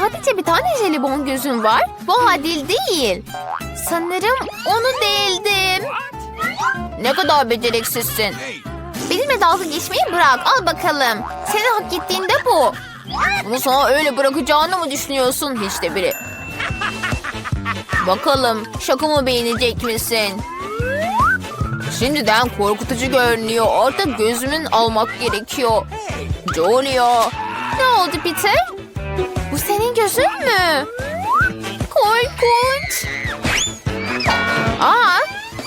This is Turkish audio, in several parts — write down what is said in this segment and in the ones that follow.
sadece bir tane jelibon gözüm var. Bu adil değil. Sanırım onu değildim. Ne kadar beceriksizsin. Benimle dalga geçmeyi bırak. Al bakalım. Senin hak ettiğin de bu. Bunu sana öyle bırakacağını mı düşünüyorsun hiç de biri? Bakalım şakamı beğenecek misin? Şimdiden korkutucu görünüyor. Artık gözümün almak gerekiyor. Julia. Ne oldu Peter? Bu senin gözün mü? Korkunç. Aa,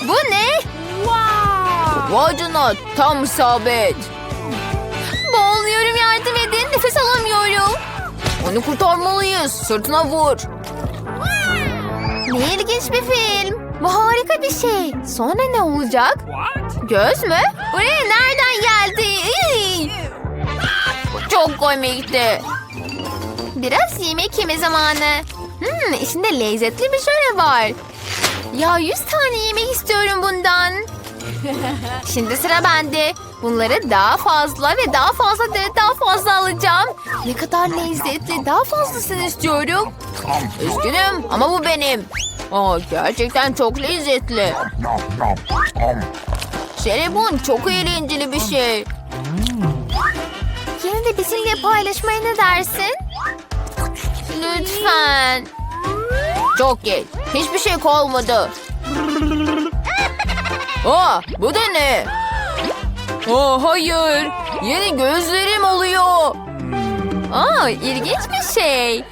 bu ne? Vay canına tam isabet. Boğuluyorum yardım edin. Nefes alamıyorum. Onu kurtarmalıyız. Sırtına vur. Ne ilginç bir film. Bu harika bir şey. Sonra ne olacak? Göz mü? Buraya nereden geldi? Çok komikti. Biraz yemek yeme zamanı. Hmm, içinde lezzetli bir şöyle var. Ya yüz tane yemek istiyorum bundan. Şimdi sıra bende. Bunları daha fazla ve daha fazla ve daha fazla alacağım. Ne kadar lezzetli. Daha fazlasını istiyorum. Üzgünüm ama bu benim. Aa, gerçekten çok lezzetli. Jelibon çok eğlenceli bir şey. Yine de bizimle paylaşmaya ne dersin? Lütfen. Çok geç. Hiçbir şey kalmadı. Aa, bu da ne? Aa, hayır. Yeni gözlerim oluyor. Aa, ilginç bir şey.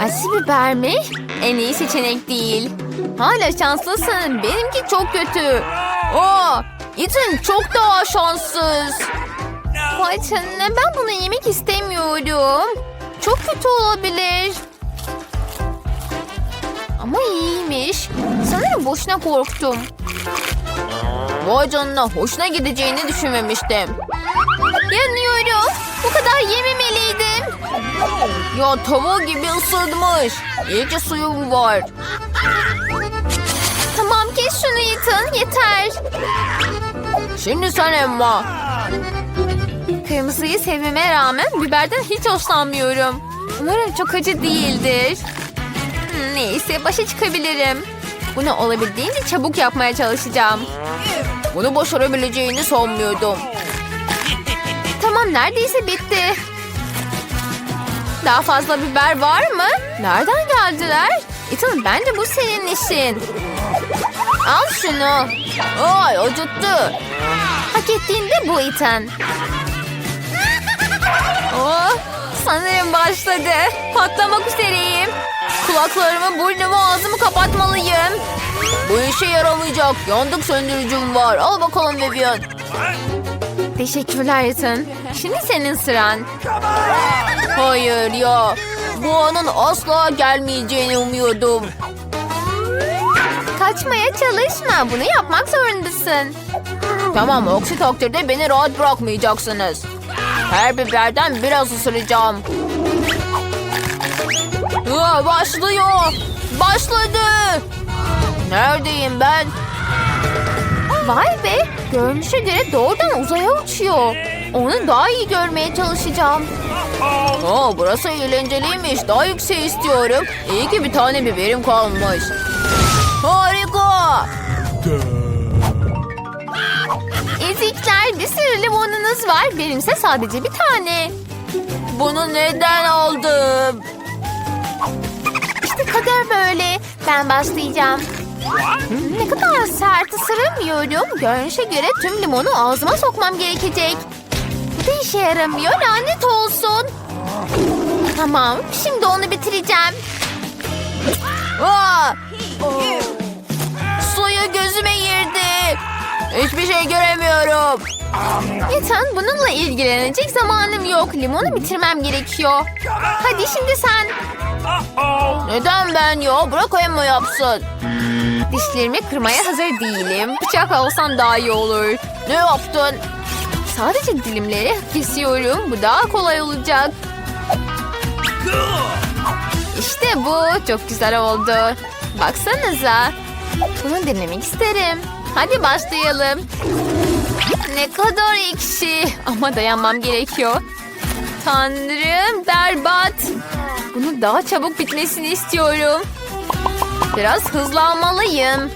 Acı biber mi? En iyi seçenek değil. Hala şanslısın. Benimki çok kötü. Aa, Ethan çok daha şanssız. Canına ben bunu yemek istemiyorum. Çok kötü olabilir. Ama iyiymiş. Sanırım boşuna korktum. Vay canına hoşuna gideceğini düşünmemiştim. Yanıyorum. Bu kadar yememeliydim. Ya tava gibi ısırmış. İyi ki suyum var. Tamam kes şunu Ethan yeter. Şimdi sen Emma. Kırmızıyı sevmeme rağmen biberden hiç hoşlanmıyorum. Umarım çok acı değildir. Hmm, Neyse başa çıkabilirim. Bunu olabildiğince çabuk yapmaya çalışacağım. Bunu başarabileceğini sanmıyordum. Tamam neredeyse bitti. Daha fazla biber var mı? Nereden geldiler? Ethan bence bu senin işin. Al şunu. Ay acıttı. Hak ettiğinde bu Ethan. Oh, sanırım başladı. Patlamak üzereyim. Kulaklarımı, burnumu, ağzımı kapatmalıyım. Bu işe yaramayacak. Yandık söndürücüm var. Al bakalım Vivian. Teşekkürler Ethan. Şimdi senin sıran. Hayır ya. Bu anın asla gelmeyeceğini umuyordum. Kaçmaya çalışma. Bunu yapmak zorundasın. Tamam aksi takdirde beni rahat bırakmayacaksınız. Her biberden biraz ısıracağım. Aa, başlıyor. Başladı. Neredeyim ben? Vay be. Görünüşe göre doğrudan uzaya uçuyor. Onu daha iyi görmeye çalışacağım. Aa, burası eğlenceliymiş. Daha yüksek istiyorum. İyi ki bir tane biberim kalmış. Harika. Bir sürü limonunuz var. Benimse sadece bir tane. Bunu neden aldım? İşte kader böyle. Ben başlayacağım. Ne kadar sert ısıramıyorum. Görünüşe göre tüm limonu ağzıma sokmam gerekecek. Bu da işe yaramıyor. Lanet olsun. Tamam. Şimdi onu bitireceğim. Aa! Suyu gözüme girdi. Hiçbir şey göremiyorum. Ethan bununla ilgilenecek zamanım yok. Limonu bitirmem gerekiyor. Hadi şimdi sen. Neden ben ya? Bırak Emma yapsın. Dişlerimi kırmaya hazır değilim. Bıçak alsam daha iyi olur. Ne yaptın? Sadece dilimleri kesiyorum. Bu daha kolay olacak. İşte bu. Çok güzel oldu. Baksanıza. Bunu denemek isterim. Hadi başlayalım. Ne kadar ekşi. Ama dayanmam gerekiyor. Tanrım berbat. Bunu daha çabuk bitmesini istiyorum. Biraz hızlanmalıyım.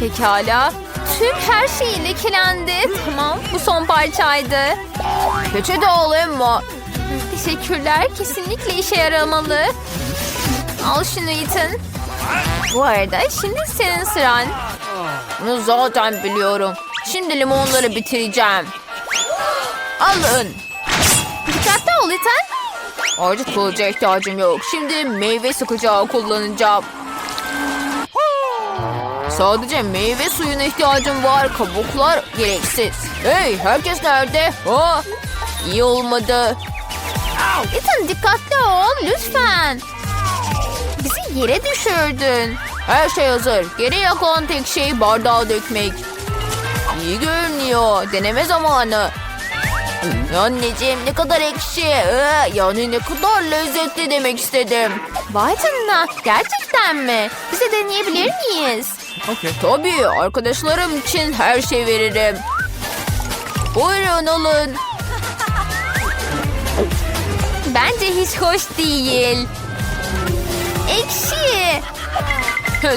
Pekala. Tüm her şey lekelendi. Tamam bu son parçaydı. Peçete alayım mı? Teşekkürler. Kesinlikle işe yaramalı. Al şunu Ethan. Bu arada şimdi senin sıran. Bunu zaten biliyorum. Şimdi limonları bitireceğim. Alın. Dikkatli ol Ethan. Artık kılıca ihtiyacım yok. Şimdi meyve sıkacağı kullanacağım. Sadece meyve suyuna ihtiyacım var. Kabuklar gereksiz. Hey herkes nerede? Ha? İyi olmadı. Ethan dikkatli ol lütfen. Bizi yere düşürdün. Her şey hazır. Geriye kalan tek şey bardağa dökmek. İyi görünüyor. Deneme zamanı. Anneciğim ne kadar ekşi. Ee, yani ne kadar lezzetli demek istedim. Vay canına gerçekten mi? Bize deneyebilir miyiz? Okay. Tabii arkadaşlarım için her şey veririm. Buyurun alın. Bence hiç hoş değil. Ekşi.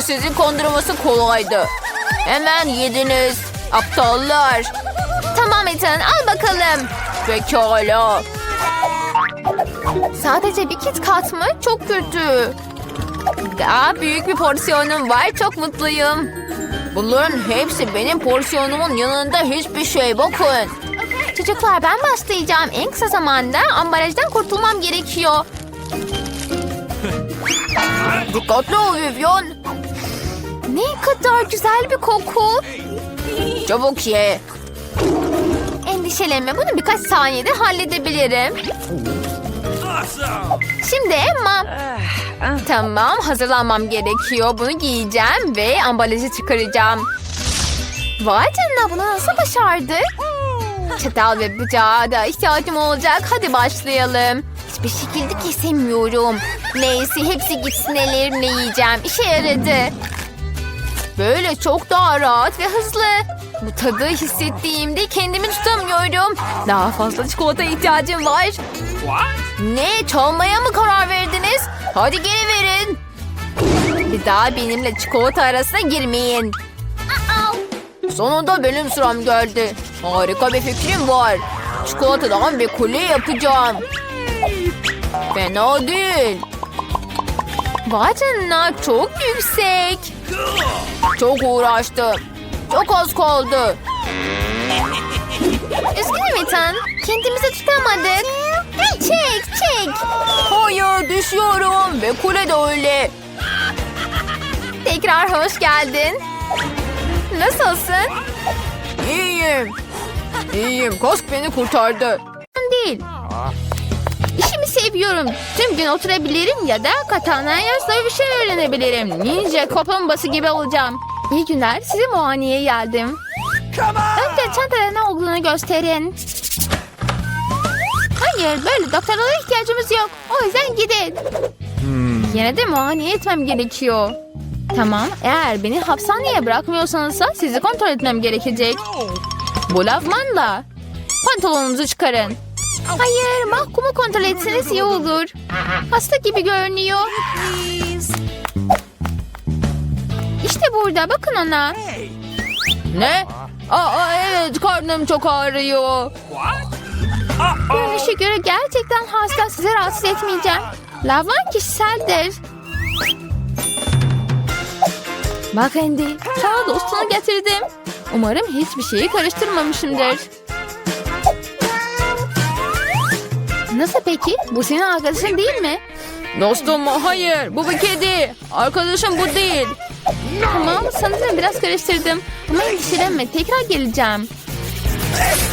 Sizi kondurması kolaydı. Hemen yediniz. Aptallar. Tamam Ethan al bakalım. Pekala. Sadece bir kit kat mı? Çok kötü. Daha büyük bir porsiyonum var. Çok mutluyum. Bunların hepsi benim porsiyonumun yanında hiçbir şey. Bakın. Çocuklar ben başlayacağım. En kısa zamanda ambalajdan kurtulmam gerekiyor. Dikkatli ol Vivian. Ne kadar güzel bir koku. Çabuk ye. Endişelenme bunu birkaç saniyede halledebilirim. Şimdi Emma. Tamam hazırlanmam gerekiyor. Bunu giyeceğim ve ambalajı çıkaracağım. Vay canına bunu nasıl başardık? Çatal ve bıçağa da ihtiyacım olacak. Hadi başlayalım. Hiçbir şekilde kesemiyorum. Neyse hepsi gitsin ellerimle yiyeceğim. İşe yaradı. Böyle çok daha rahat ve hızlı. Bu tadı hissettiğimde kendimi tutamıyorum. Daha fazla çikolata ihtiyacım var. Ne çalmaya mı karar verdiniz? Hadi geri verin. Bir daha benimle çikolata arasına girmeyin. Sonunda benim sıram geldi. Harika bir fikrim var. Çikolatadan bir kule yapacağım. Fena değil. Vay canına çok yüksek. Çok uğraştım. Çok az kaldı. Üzgünüm Ethan. Kendimizi tutamadık. Çek çek. Hayır düşüyorum ve kule de öyle. Tekrar hoş geldin. Nasılsın? İyiyim. İyiyim. Kask beni kurtardı. Değil. İşimi seviyorum. Tüm gün oturabilirim ya da katanaya bir şey öğrenebilirim. Ninja kaplumbağası gibi olacağım. İyi günler. Size muayeneye geldim. Önce çantada ne olduğunu gösterin. Hayır, böyle doktorlara ihtiyacımız yok. O yüzden gidin. Yine de muayene etmem gerekiyor. Tamam, eğer beni hapishaneye bırakmıyorsanız sizi kontrol etmem gerekecek. Bu lafmanla. Pantolonunuzu çıkarın. Hayır, mahkumu kontrol etseniz iyi olur. Hasta gibi görünüyor. Burada, bakın ona. Ne? Aa evet, karnım çok ağrıyor. Görünüşe göre gerçekten hasta, sizi rahatsız etmeyeceğim. Lavan kişiseldir. Bak Andy, sana dostunu getirdim. Umarım hiçbir şeyi karıştırmamışımdır. Nasıl peki? Bu senin arkadaşın değil mi? Dostum hayır. Bu bir kedi. Arkadaşım bu değil. Tamam sanırım biraz karıştırdım. Ama endişelenme tekrar geleceğim.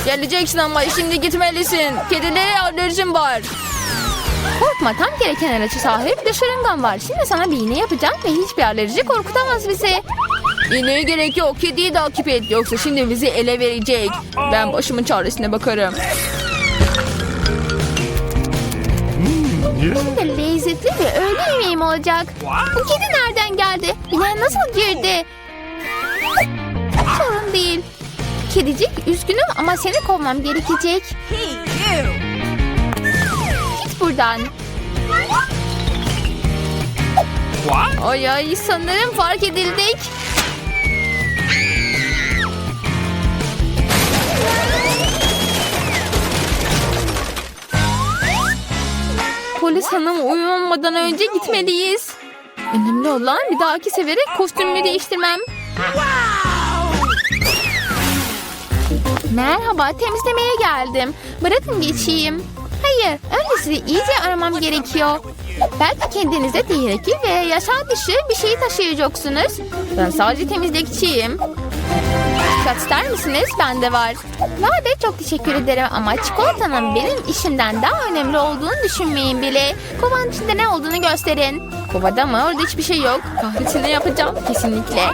Geleceksin ama şimdi gitmelisin. Kedilere alerjim var. Korkma tam gereken ilaca sahip bir şırıngan var. Şimdi sana bir iğne yapacağım ve hiçbir alerji korkutamaz bizi. İğneye gerek yok. Kediyi takip et. Yoksa şimdi bizi ele verecek. Ben başımın çaresine bakarım. Şimdi lezzetli ve öğle yemeğim olacak. Bu kedi nereden geldi? Binaya nasıl girdi? Sorun değil. Kedicik üzgünüm ama seni kovmam gerekecek. buradan. Ay ay sanırım fark edildik. Polis hanım uyanmadan önce gitmeliyiz. Önemli olan bir dahaki sefere kostümümü değiştirmem. Merhaba, temizlemeye geldim. Bırakın geçeyim. Hayır, önce sizi iyice aramam gerekiyor. Belki kendinize tehlikeli ve yaşam dışı bir şey taşıyacaksınız. Ben sadece temizlikçiyim. Dikkat ister misiniz? Bende var. Vade çok teşekkür ederim ama çikolatanın benim işimden daha önemli olduğunu düşünmeyin bile. Kovanın içinde ne olduğunu gösterin. Kovada mı? Orada hiçbir şey yok. Kahretsin ne yapacağım? Kesinlikle.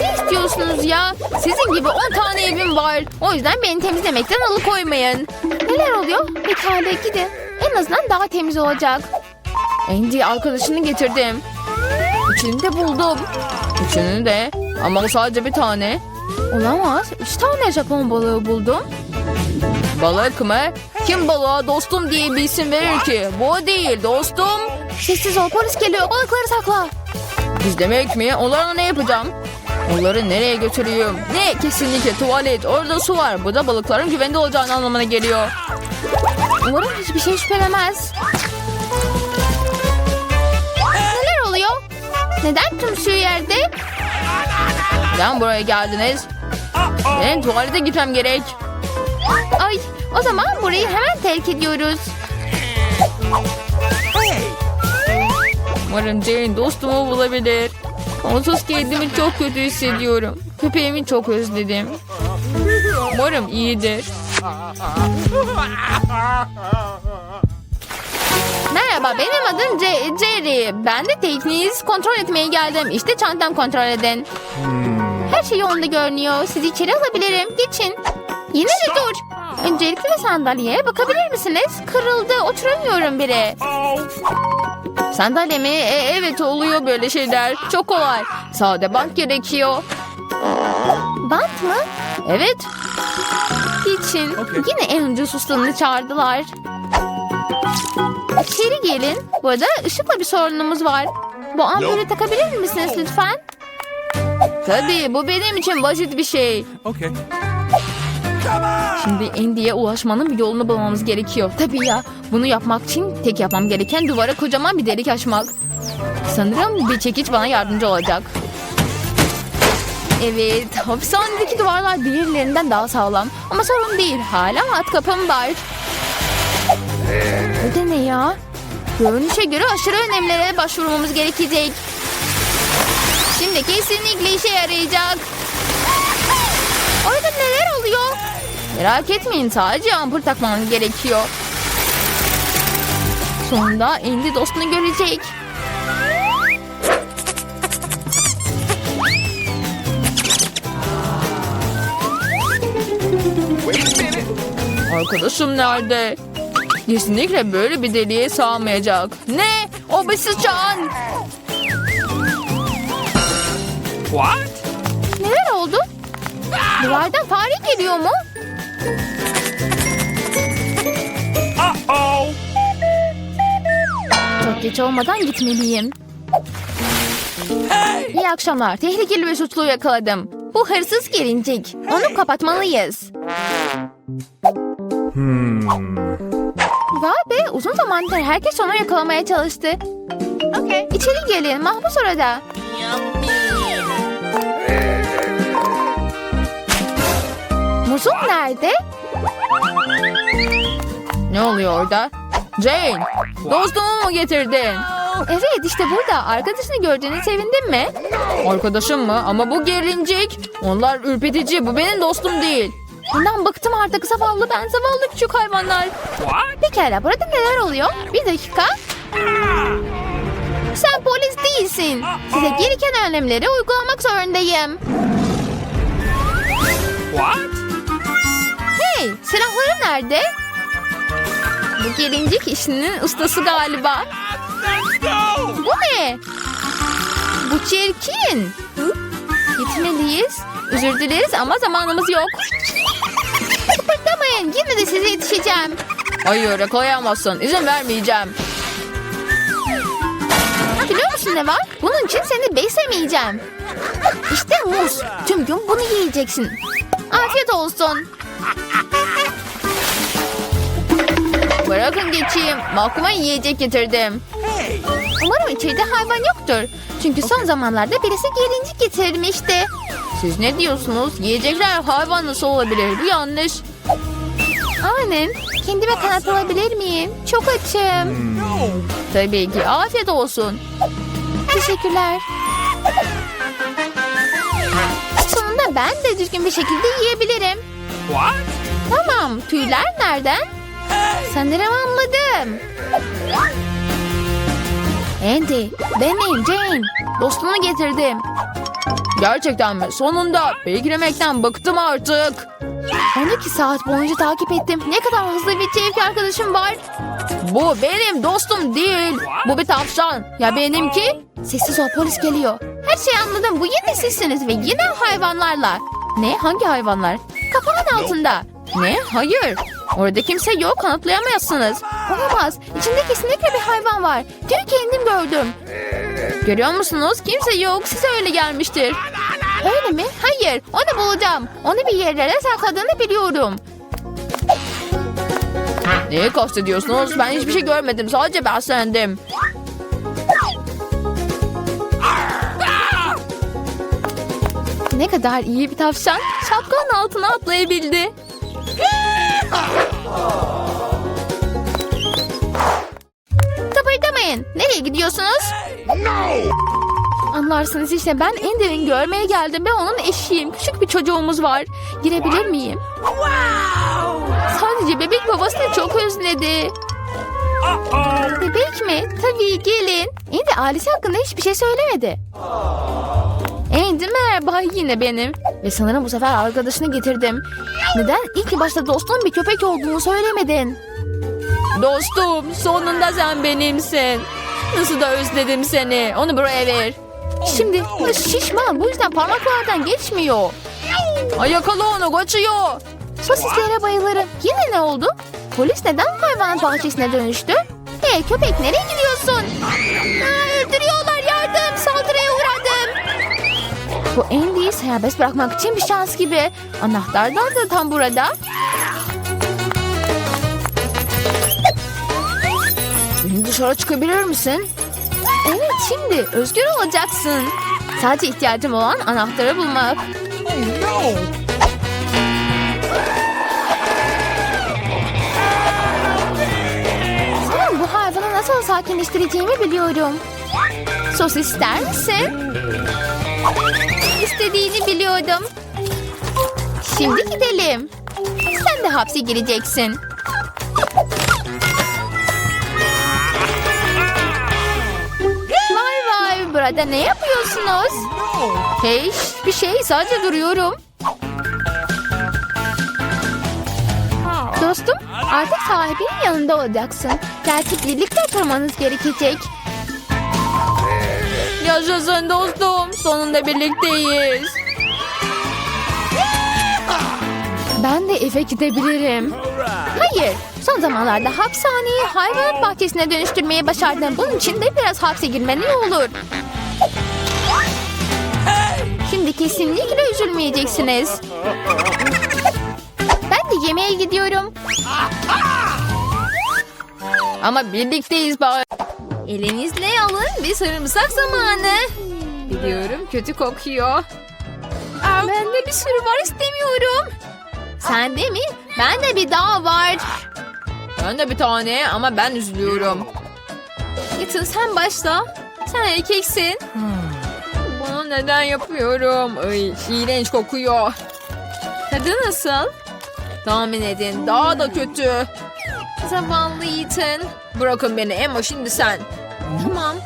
Ne istiyorsunuz ya? Sizin gibi 10 tane evim var. O yüzden beni temizlemekten alıkoymayın. Neler oluyor? Pekala gidin. En azından daha temiz olacak. Andy arkadaşını getirdim. Üçünü de buldum. Üçünü de. Ama sadece bir tane. Olamaz. Üç tane Japon balığı buldum. Balık mı? Kim balığa dostum diye bir isim verir ki? Bu değil dostum. Sessiz ol polis geliyor balıkları sakla. Gizlemek mi? Onlarla ne yapacağım? Onları nereye götüreyim? Ne? Kesinlikle tuvalet. Orada su var. Bu da balıkların güvende olacağını anlamına geliyor. Umarım hiçbir şey şüphelemez. Neler oluyor? Neden tüm su yerde? Neden buraya geldiniz? Benim tuvalete gitmem gerek. Ay o zaman burayı hemen terk ediyoruz. Umarım Jane dostumu bulabilir. Onsuz kendimi çok kötü hissediyorum. Köpeğimi çok özledim. Umarım iyidir. Merhaba benim adım Jerry. Ben de tekniğinizi kontrol etmeye geldim. İşte çantam kontrol edin. Her şey yolunda görünüyor. Sizi içeri alabilirim. Geçin. Yine de dur. Öncelikle sandalyeye bakabilir misiniz? Kırıldı. Oturamıyorum bile. Sandalye mi? E, evet oluyor böyle şeyler. Çok kolay. Sade bant gerekiyor. Bant mı? Evet. Geçin. Yine en ucuz ustanını çağırdılar. İçeri gelin. Bu arada ışıkla bir sorunumuz var. Bu ampulü takabilir misiniz lütfen? Tabii bu benim için basit bir şey. Okay. Şimdi Andy'ye ulaşmanın bir yolunu bulmamız gerekiyor. Tabii ya. Bunu yapmak için tek yapmam gereken duvara kocaman bir delik açmak. Sanırım bir çekiç bana yardımcı olacak. Evet, hapishanedeki duvarlar diğerlerinden daha sağlam. Ama sorun değil, hala at kapım var. Bu da ne ya? Görünüşe göre aşırı önemlere başvurmamız gerekecek. Şimdi kesinlikle işe yarayacak. Orada neler oluyor? Merak etmeyin sadece ampul takmanız gerekiyor. Sonunda Andy dostunu görecek. Arkadaşım nerede? Kesinlikle böyle bir deliğe sığamayacak. Ne? O bir sıçan. What? Neler oldu? Duvardan fare geliyor mu? Uh-oh. Çok geç olmadan gitmeliyim. İyi akşamlar. Tehlikeli bir suçluyu yakaladım. Bu hırsız gelincik. Onu kapatmalıyız. Vay be uzun zamandır herkes onu yakalamaya çalıştı. Okay. İçeri gelin mahpus orada. Muzum nerede? Ne oluyor orada? Jane, dostumu mu getirdin? Evet işte burada. Arkadaşını gördüğüne sevindin mi? Arkadaşım mı? Ama bu gerincik. Onlar ürpetici. Bu benim dostum değil. Bundan bıktım artık zavallı ben zavallı küçük hayvanlar. Pekala burada neler oluyor? Bir dakika. Sen polis değilsin. Size gereken önlemleri uygulamak zorundayım. What? Hey silahları nerede? Bu gelincik işinin ustası galiba. Bu ne? Bu çirkin. Gitmeliyiz. Özür dileriz ama zamanımız yok. Kıpırdamayın. Yine de size yetişeceğim. Hayır yakalayamazsın. İzin vermeyeceğim. Biliyor musun ne var? Bunun için seni beslemeyeceğim. İşte muz. Tüm gün bunu yiyeceksin. Afiyet olsun. Bırakın geçeyim. Makuma yiyecek getirdim. Umarım içeride hayvan yoktur. Çünkü son zamanlarda birisi gelincik getirmişti. Siz ne diyorsunuz? Yiyecekler hayvan nasıl olabilir? Bu yanlış. Aynen. Kendime kanat alabilir miyim? Çok açım. Tabii ki. Afiyet olsun. Teşekkürler. Sonunda ben de düzgün bir şekilde yiyebilirim. What? Tamam. Tüyler nereden? Sanırım anladım. Andy, benim Jane. Dostumu getirdim. Gerçekten mi? Sonunda. Beklemekten bıktım artık. 12 saat boyunca takip ettim. Ne kadar hızlı bir çevik arkadaşım var. Bu benim dostum değil. Bu bir tavşan. Ya benimki? Sessiz ol polis geliyor. Her şeyi anladım. Bu yine sizsiniz ve yine hayvanlarla. Ne? Hangi hayvanlar? Kapağın altında. Ne? Hayır. Orada kimse yok. Kanıtlayamazsınız. Olamaz. İçinde kesinlikle bir hayvan var. Dün kendim gördüm. Görüyor musunuz? Kimse yok. Size öyle gelmiştir. Öyle mi? Hayır. Onu bulacağım. Onu bir yerlere sakladığını biliyorum. Neyi kastediyorsunuz? Ben hiçbir şey görmedim. Sadece beslendim. Ne kadar iyi bir tavşan. Şapkanın altına atlayabildi. Kıpırdamayın. Nereye gidiyorsunuz? Anlarsınız işte ben Ender'in görmeye geldim ve onun eşiyim. Küçük bir çocuğumuz var. Girebilir miyim? Sadece bebek babasını çok özledi. Bebek mi? Tabii gelin. Andy ailesi hakkında hiçbir şey söylemedi. Andy merhaba yine benim. Ve sanırım bu sefer arkadaşını getirdim. Neden ilk başta dostun bir köpek olduğunu söylemedin? Dostum sonunda sen benimsin. Nasıl da özledim seni. Onu buraya ver. Şimdi bu şişman bu yüzden parmaklardan geçmiyor. Ay yakala onu kaçıyor. Sosislere bayılırım. Yine ne oldu? Polis neden hayvan bahçesine dönüştü? Hey köpek nereye gidiyorsun? Aa, öldürüyorlar Bu Andy'yi serbest bırakmak için bir şans gibi. Anahtarlar da tam burada. Beni dışarı çıkabilir misin? Evet şimdi özgür olacaksın. Sadece ihtiyacım olan anahtarı bulmak. Sanırım bu hayvanı nasıl sakinleştireceğimi biliyorum. Sosis ister misin? Biliyordum. Şimdi gidelim. Sen de hapse gireceksin. Vay vay burada ne yapıyorsunuz? Hey bir şey sadece duruyorum. Dostum artık sahibinin yanında olacaksın. Gerçek birlikte oturmanız gerekecek. Yaşasın dostum. Sonunda birlikteyiz. Ben de eve gidebilirim. Hayır. Son zamanlarda hapishaneyi hayvanat bahçesine dönüştürmeye başardım. Bunun için de biraz hapse girmen iyi olur. Şimdi kesinlikle üzülmeyeceksiniz. Ben de yemeğe gidiyorum. Ama birlikteyiz bari. Elinizle alın bir sarımsak zamanı. Biliyorum kötü kokuyor. Bende bir sürü var istemiyorum. Sende mi? Bende bir daha var. Ben de bir tane ama ben üzülüyorum. Ethan sen başla. Sen erkeksin. Bunu neden yapıyorum? Ay, iğrenç kokuyor. Tadı nasıl? Tahmin edin daha da kötü. Zavallı Ethan. Bırakın beni Emma şimdi sen. Tamam.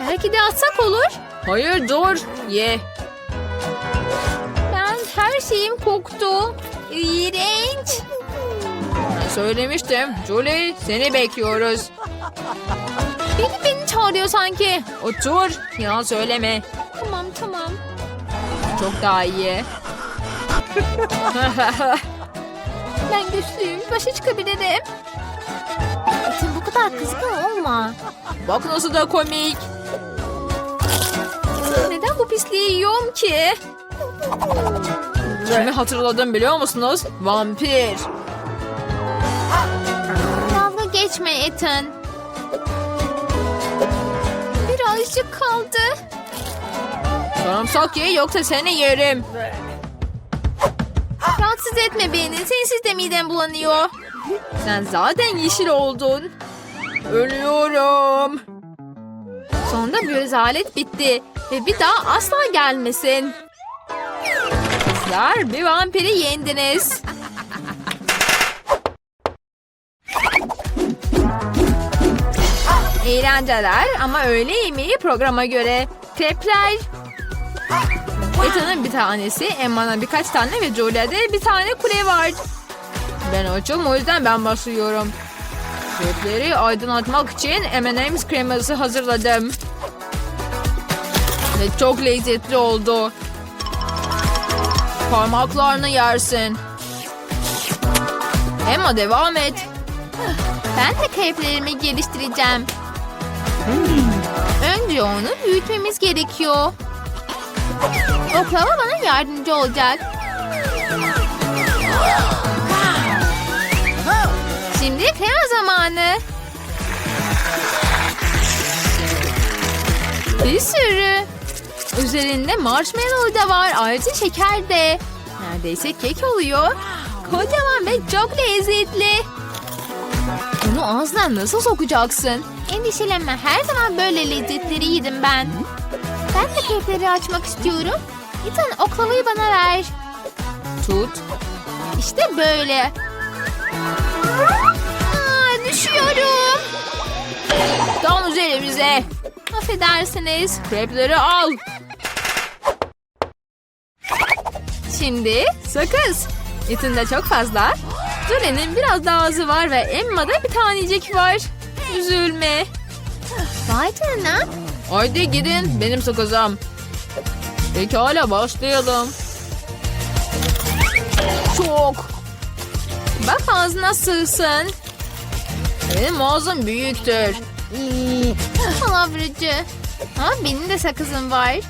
Belki de atsak olur. Hayır dur. Ye. Ben her şeyim koktu. İğrenç. Söylemiştim. Julie seni bekliyoruz. Biri beni çağırıyor sanki. Otur. Yalan söyleme. Tamam tamam. Çok daha iyi. ben güçlüyüm. Başa çıkabilirim. kadar kızgın olma. Bak nasıl da komik. Neden bu pisliği yiyorum ki? Kimi hatırladım biliyor musunuz? Vampir. Dalga geçme Ethan. Birazcık kaldı. Sarımsak ye yoksa seni yerim. Rahatsız etme beni. Sensiz de midem bulanıyor. Sen zaten yeşil oldun. Ölüyorum. Sonunda bir rezalet bitti. Ve bir daha asla gelmesin. Kızlar bir vampiri yendiniz. Eğlenceler ama öğle yemeği programa göre. Krepler. Ethan'ın bir tanesi, Emma'nın birkaç tane ve Julia'da bir tane kule var. Ben açım o yüzden ben başlıyorum. Krepleri aydınlatmak için M&M's kreması hazırladım. Ve çok lezzetli oldu. Parmaklarını yersin. Emma devam et. Ben de kreplerimi geliştireceğim. Önce onu büyütmemiz gerekiyor. Oklava bana yardımcı olacak. Şimdi krema zamanı. Bir sürü. Üzerinde marshmallow da var. Ayrıca şeker de. Neredeyse kek oluyor. Kocaman ve çok lezzetli. Bunu ağzına nasıl sokacaksın? Endişelenme her zaman böyle lezzetleri yedim ben. Ben de krepleri açmak istiyorum. Ethan oklavayı bana ver. Tut. İşte böyle. Aa, düşüyorum. Tam üzerimize. Affedersiniz. Krepleri al. Şimdi sakız. Etinde çok fazla. Julie'nin biraz daha azı var ve Emma'da bir tanecik var. Üzülme. Vay canına. Haydi gidin benim sakızım. Pekala başlayalım. Çok. Bak ağzına sığsın. Benim ağzım büyüktür. Palavracı. Ha, benim de sakızım var.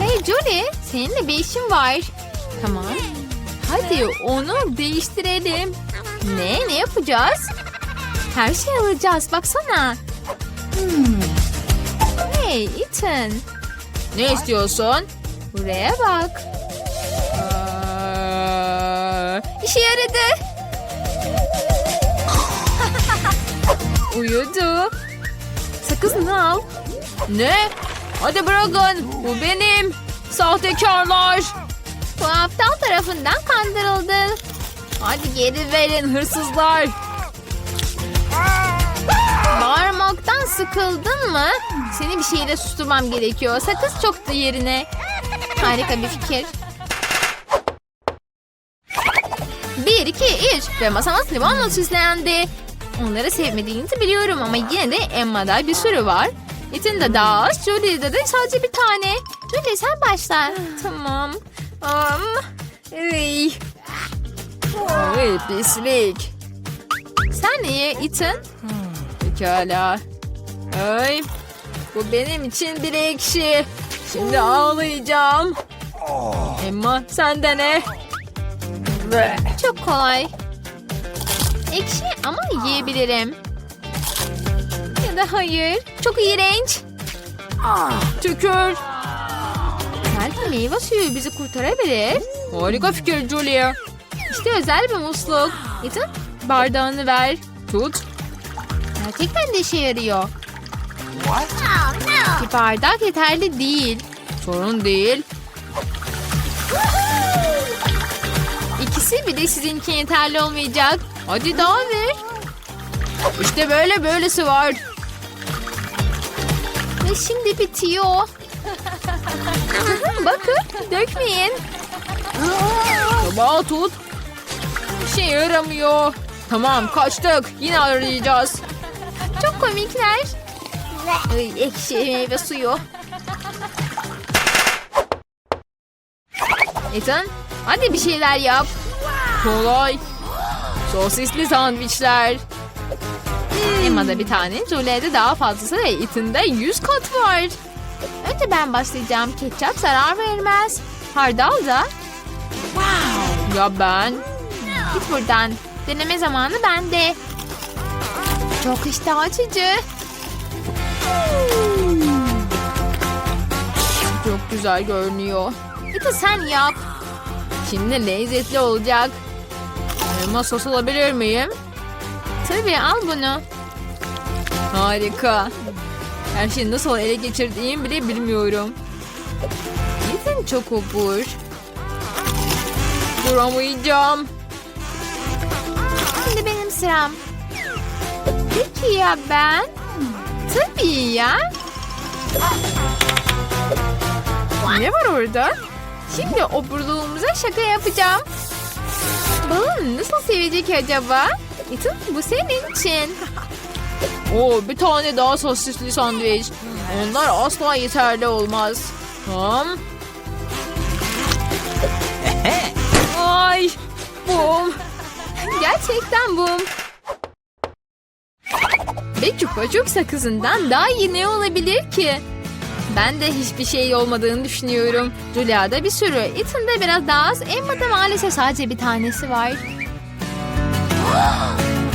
hey Julie, seninle bir işim var. Tamam. Hadi onu değiştirelim. Ne, ne yapacağız? Her şey alacağız, baksana. Hmm. Hey Ethan, Ne istiyorsun? buraya bak. Aa, İşe yaradı. uyudu. Sakızını al. Ne? Hadi bırakın. Bu benim. Sahtekarlar. Bu aptal tarafından kandırıldı. Hadi geri verin hırsızlar. Bağırmaktan sıkıldın mı? Seni bir şeyle susturmam gerekiyor. Sakız çok da yerine. Harika bir fikir. Bir, iki, üç. Ve masamız limonla süslendi. Onları sevmediğinizi biliyorum ama yine de Emma'da bir sürü var. Ethan de daha az, Julie'de de sadece bir tane. Julie sen başla. Tamam. Um, ey. Ay pislik. Sen niye Ethan? Pekala. Ay. Bu benim için bir ekşi. Şimdi ağlayacağım. Emma sen de ne? Çok kolay. Ekşi ama yiyebilirim. Ya da hayır. Çok iğrenç. tükür. Belki meyve suyu bizi kurtarabilir. Harika fikir Julia. İşte özel bir musluk. Ethan bardağını ver. Tut. Gerçekten de işe yarıyor. Bir bardak yeterli değil. Sorun değil. İkisi bir de sizinki yeterli olmayacak. Hadi daha ver. İşte böyle böylesi var. Ve şimdi bitiyor. Bakın dökmeyin. Tabağı tut. Bir şey yaramıyor. Tamam kaçtık. Yine arayacağız. Çok komikler. Ay, ekşi meyve suyu. Ethan hadi bir şeyler yap. kolay. Sosisli sandviçler. Emma'da bir tane, Julie'de daha fazlası ve Ethan'da 100 kat var. Önce ben başlayacağım. Ketçap zarar vermez. Hardal da. Ya ben? Git buradan. Deneme zamanı bende. Çok iştah açıcı. Çok güzel görünüyor. Bir de sen yap. Şimdi lezzetli olacak. Elma sos alabilir miyim? Tabii al bunu. Harika. Her şeyi nasıl ele geçirdiğimi bile bilmiyorum. Ethan çok obur. Duramayacağım. Şimdi benim sıram. Peki ya ben? Tabii ya. Ne var orada? Şimdi oburluğumuza şaka yapacağım. Balon nasıl sevecek acaba? Ethan bu senin için. Oo, bir tane daha sosisli sandviç. Onlar asla yeterli olmaz. Tamam. Ay, bum. Gerçekten bum. Ve çupa çup sakızından daha iyi ne olabilir ki? Ben de hiçbir şey olmadığını düşünüyorum. Julia'da bir sürü, Ethan'da biraz daha az, Emma'da maalesef sadece bir tanesi var.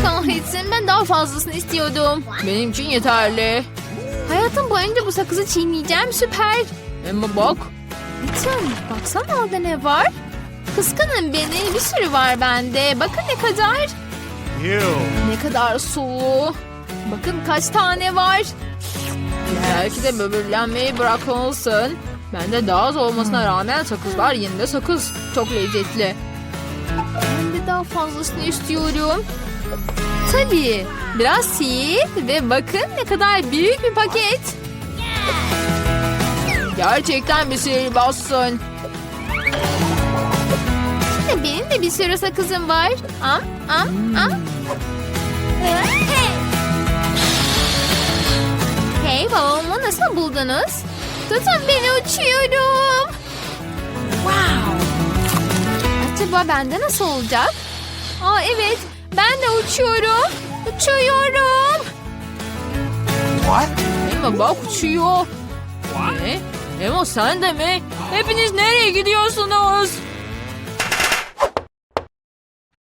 Kahretsin ben daha fazlasını istiyordum. Benim için yeterli. Hayatım boyunca bu sakızı çiğneyeceğim süper. Emma bak. Ethan baksana orada ne var? Kıskanın beni bir sürü var bende. Bakın ne kadar. Ew. Ne kadar sulu. Bakın kaç tane var. Belki de böbürlenmeyi bırakmalısın. Bende daha az olmasına rağmen sakızlar yine de sakız. Çok lezzetli. Ben de daha fazlasını istiyorum. Tabii. Biraz sil ve bakın ne kadar büyük bir paket. Gerçekten bir sihirbazsın. Şimdi benim de bir sürü sakızım var. Am, am, am. Hey balonumu nasıl buldunuz? Tutun beni uçuyorum. Wow. Acaba bende nasıl olacak? Aa evet ben de uçuyorum. Uçuyorum. What? Emma bak uçuyor. Ne? Emma sen de mi? Hepiniz nereye gidiyorsunuz?